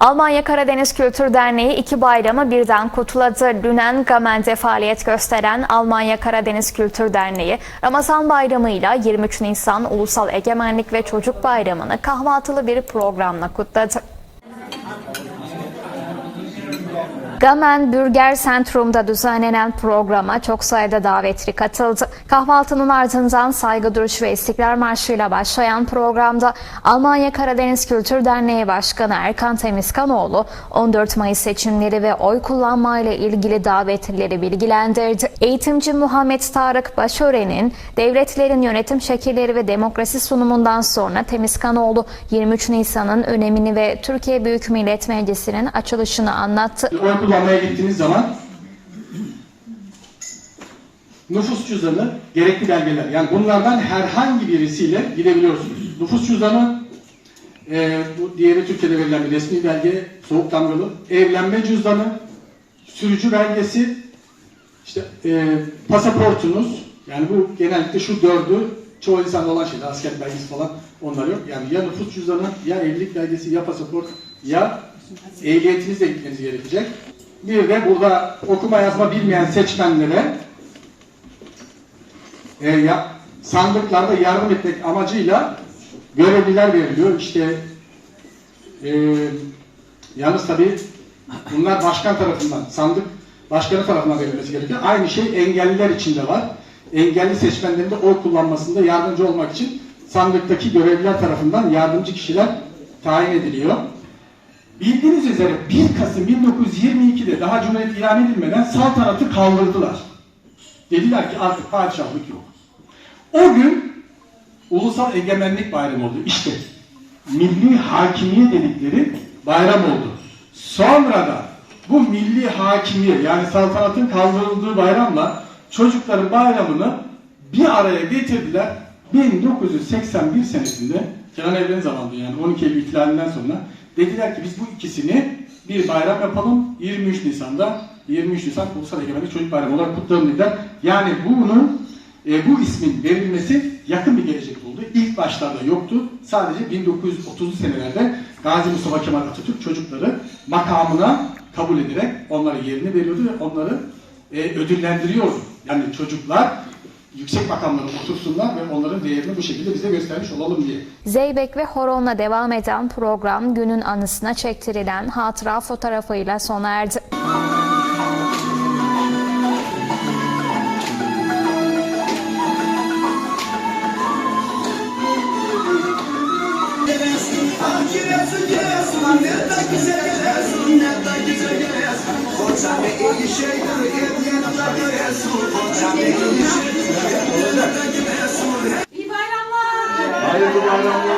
Almanya Karadeniz Kültür Derneği iki bayramı birden kutladı. Lünen Gamen'de faaliyet gösteren Almanya Karadeniz Kültür Derneği, Ramazan Bayramı ile 23 Nisan Ulusal Egemenlik ve Çocuk Bayramı'nı kahvaltılı bir programla kutladı. Gamen Bürger Centrum'da düzenlenen programa çok sayıda davetli katıldı. Kahvaltının ardından saygı duruşu ve istiklal marşıyla başlayan programda Almanya Karadeniz Kültür Derneği Başkanı Erkan Temizkanoğlu 14 Mayıs seçimleri ve oy kullanmayla ilgili davetlileri bilgilendirdi. Eğitimci Muhammed Tarık Başören'in devletlerin yönetim şekilleri ve demokrasi sunumundan sonra Temizkanoğlu 23 Nisan'ın önemini ve Türkiye Büyük Millet Meclisi'nin açılışını anlattı. Kullanmaya gittiğiniz zaman nüfus cüzdanı, gerekli belgeler. Yani bunlardan herhangi birisiyle gidebiliyorsunuz. Nüfus cüzdanı, e, bu diğeri Türkiye'de verilen bir resmi belge, soğuk damgalı. Evlenme cüzdanı, sürücü belgesi, işte e, pasaportunuz. Yani bu genellikle şu dördü çoğu insanda olan şeyler. Askerlik belgesi falan onlar yok. Yani ya nüfus cüzdanı, ya evlilik belgesi, ya pasaport, ya ehliyetinizle gitmeniz gerekecek. Bir de burada okuma yazma bilmeyen seçmenlere e, ya, sandıklarda yardım etmek amacıyla görevliler veriliyor. İşte e, yalnız tabii bunlar başkan tarafından, sandık başkanı tarafından verilmesi gerekiyor. Aynı şey engelliler için de var. Engelli seçmenlerin de oy kullanmasında yardımcı olmak için sandıktaki görevliler tarafından yardımcı kişiler tayin ediliyor. Bildiğiniz üzere 1 Kasım 1922'de daha Cumhuriyet ilan edilmeden saltanatı kaldırdılar. Dediler ki artık padişahlık yok. O gün Ulusal Egemenlik Bayramı oldu. İşte milli hakimiyet dedikleri bayram oldu. Sonra da bu milli hakimiyet yani saltanatın kaldırıldığı bayramla çocukların bayramını bir araya getirdiler. 1981 senesinde Kenan Evren zamanında yani 12 Eylül ihtilalinden sonra dediler ki biz bu ikisini bir bayram yapalım 23 Nisan'da 23 Nisan Ulusal Egemenlik Çocuk Bayramı olarak kutlayalım dediler. Yani bunun e, bu ismin verilmesi yakın bir gelecek oldu. İlk başlarda yoktu. Sadece 1930'lu senelerde Gazi Mustafa Kemal Atatürk çocukları makamına kabul ederek onlara yerini veriyordu ve onları e, ödüllendiriyordu. Yani çocuklar yüksek makamlara otursunlar ve onların değerini bu şekilde bize göstermiş olalım diye. Zeybek ve horonla devam eden program günün anısına çektirilen hatıra fotoğrafıyla sona erdi. Giresun Giresun ne de güzel Giresun ne de güzel Giresun Koca ne iyi. Hayırlı bayramlar.